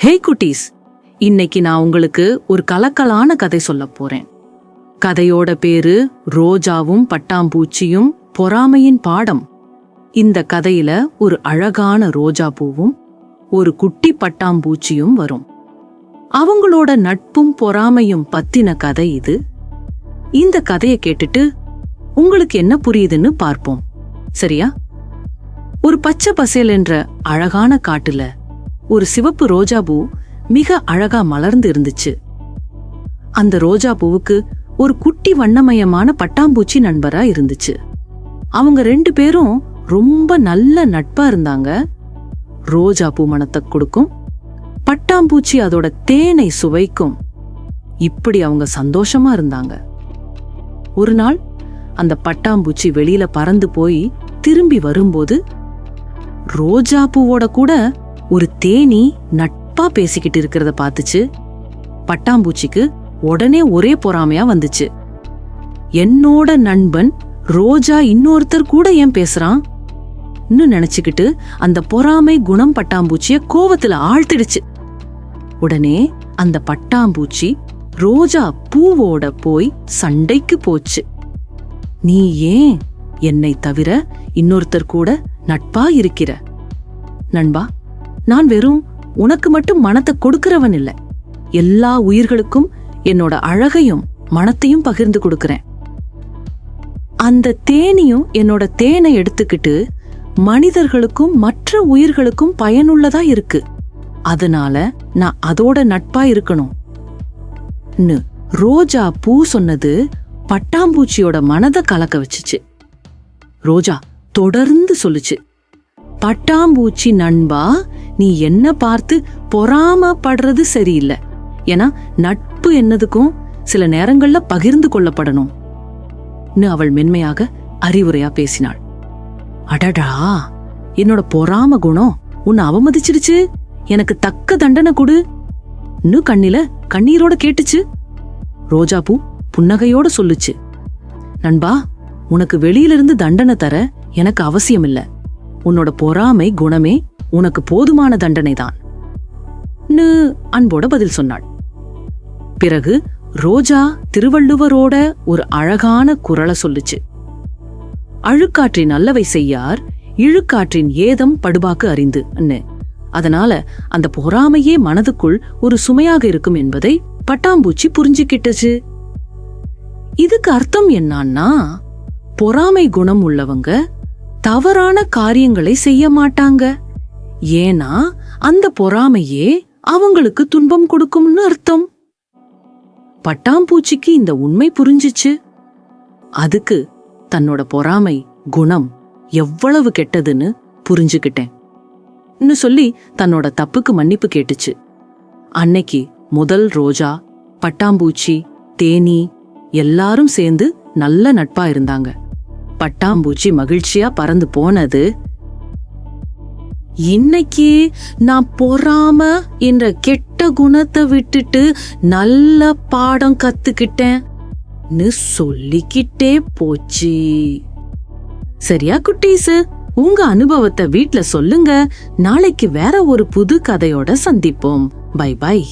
ஹே குட்டீஸ். இன்னைக்கு நான் உங்களுக்கு ஒரு கலக்கலான கதை சொல்ல போறேன். கதையோட பேரு ரோஜாவும் பட்டாம்பூச்சியும் பொறாமையின் பாடம். இந்த கதையில ஒரு அழகான ரோஜா பூவும் ஒரு குட்டி பட்டாம்பூச்சியும் வரும். அவங்களோட நட்பும் பொறாமையும் பத்தின கதை இது. இந்த கதையை கேட்டுட்டு உங்களுக்கு என்ன புரியுதுன்னு பார்ப்போம். சரியா? ஒரு பச்சை பசேல் என்ற அழகான காட்டுல ஒரு சிவப்பு ரோஜாபூ மிக அழகா மலர்ந்து இருந்துச்சு அந்த ரோஜா பூவுக்கு ஒரு குட்டி வண்ணமயமான பட்டாம்பூச்சி நண்பரா இருந்துச்சு. அவங்க ரெண்டு பேரும் ரொம்ப நல்ல நட்பா இருந்தாங்க. ரோஜா பூ மணத்தை கொடுக்கும் பட்டாம்பூச்சி அதோட தேனை சுவைக்கும். இப்படி அவங்க சந்தோஷமா இருந்தாங்க. ஒரு நாள் அந்த பட்டாம்பூச்சி வெளியில பறந்து போய் திரும்பி வரும்போது ரோஜா பூவோட கூட ஒரு தேனி நட்பா பேசிக்கிட்டு இருக்கிறத பார்த்துச்சு. பட்டாம்பூச்சிக்கு உடனே ஒரே பொறாமையா வந்துச்சு. என்னோட நண்பன் ரோஜா இன்னொருத்தர் கூட ஏன் பேசுறான்? நினைச்சுக்கிட்டு அந்த பொறாமை குணம் பட்டாம்பூச்சிய கோவத்துல ஆழ்த்திடுச்சு. உடனே அந்த பட்டாம்பூச்சி ரோஜா பூவோட போய் சண்டைக்கு போச்சு. நீ ஏன் என்னை தவிர இன்னொருத்தர் கூட நட்பா இருக்கிற? நண்பா நான் வெறும் உனக்கு மட்டும் மனத்தை கொடுக்கிறவன் இல்ல. எல்லா உயிர்களுக்கும் என்னோட அழகையும் மனத்தையும் பகிர்ந்து கொடுக்கறேன். அந்த தேனியும் என்னோட தேனை எடுத்துக்கிட்டு மனிதர்களுக்கும் மற்ற உயிர்களுக்கும் பயனுள்ளதா இருக்கு. அதனால நான் அதோட நட்பா இருக்கணும். ரோஜா பூ சொன்னது பட்டாம்பூச்சியோட மனதை கலக்க வச்சுச்சு. ரோஜா தொடர்ந்து சொல்லுச்சு. பட்டாம்பூச்சி நண்பா நீ என்ன பார்த்து பொறாமப்படுறது சரியில்லை. ஏன்னா நட்பு என்னதுக்கும் சில நேரங்கள்ல பகிர்ந்து கொள்ளப்படணும். அவள் மென்மையாக அறிவுரையா பேசினாள். அடடா! என்னோட பொறாம குணம் உன்னை அவமதிச்சிடுச்சு? எனக்கு தக்க தண்டனை கொடு. இன்னும் கண்ணில கண்ணீரோட கேட்டுச்சு. ரோஜாப்பூ புன்னகையோட சொல்லுச்சு. நண்பா உனக்கு வெளியிலிருந்து தண்டனை தர எனக்கு அவசியம் இல்ல உன்னோட பொறாமை குணமே உனக்கு போதுமான தண்டனை தான் அன்போட பதில் சொன்னாள். பிறகு ரோஜா திருவள்ளுவரோட ஒரு அழகான குரலை சொல்லுச்சு. அழுக்காற்றின் நல்லவை செய்யார் இழுக்காற்றின் ஏதம் படுபாக்கு அறிந்து அதனால அந்த பொறாமையே மனதுக்குள் ஒரு சுமையாக இருக்கும் என்பதை பட்டாம்பூச்சி புரிஞ்சுக்கிட்டுச்சு. இதுக்கு அர்த்தம் என்னன்னா பொறாமை குணம் உள்ளவங்க தவறான காரியங்களை செய்ய மாட்டாங்க. ஏன்னா அந்த பொறாமையே அவங்களுக்கு துன்பம் கொடுக்கும்னு அர்த்தம். பட்டாம்பூச்சிக்கு இந்த உண்மை புரிஞ்சிச்சு. அதுக்கு தன்னோட பொறாமை குணம் எவ்வளவு கெட்டதுன்னு புரிஞ்சுக்கிட்டேன். சொல்லி தன்னோட தப்புக்கு மன்னிப்பு கேட்டுச்சு. அன்னைக்கு முதல் ரோஜா பட்டாம்பூச்சி தேனி எல்லாரும் சேர்ந்து நல்ல நட்பா இருந்தாங்க. பட்டாம்பூச்சி மகிழ்ச்சியா பறந்து போனது இன்னைக்கு நான் பொறாம என்ற கெட்ட குணத்தை விட்டுட்டு நல்ல பாடம் கத்துக்கிட்டேன். சொல்லிக்கிட்டே போச்சு. சரியா குட்டீஸ்? உங்க அனுபவத்தை வீட்ல சொல்லுங்க. நாளைக்கு வேற ஒரு புது கதையோட சந்திப்போம். Bye bye.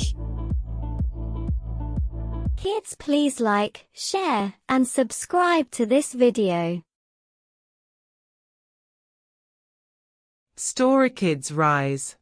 Kids please like, share and subscribe to this video. Story Kids Rise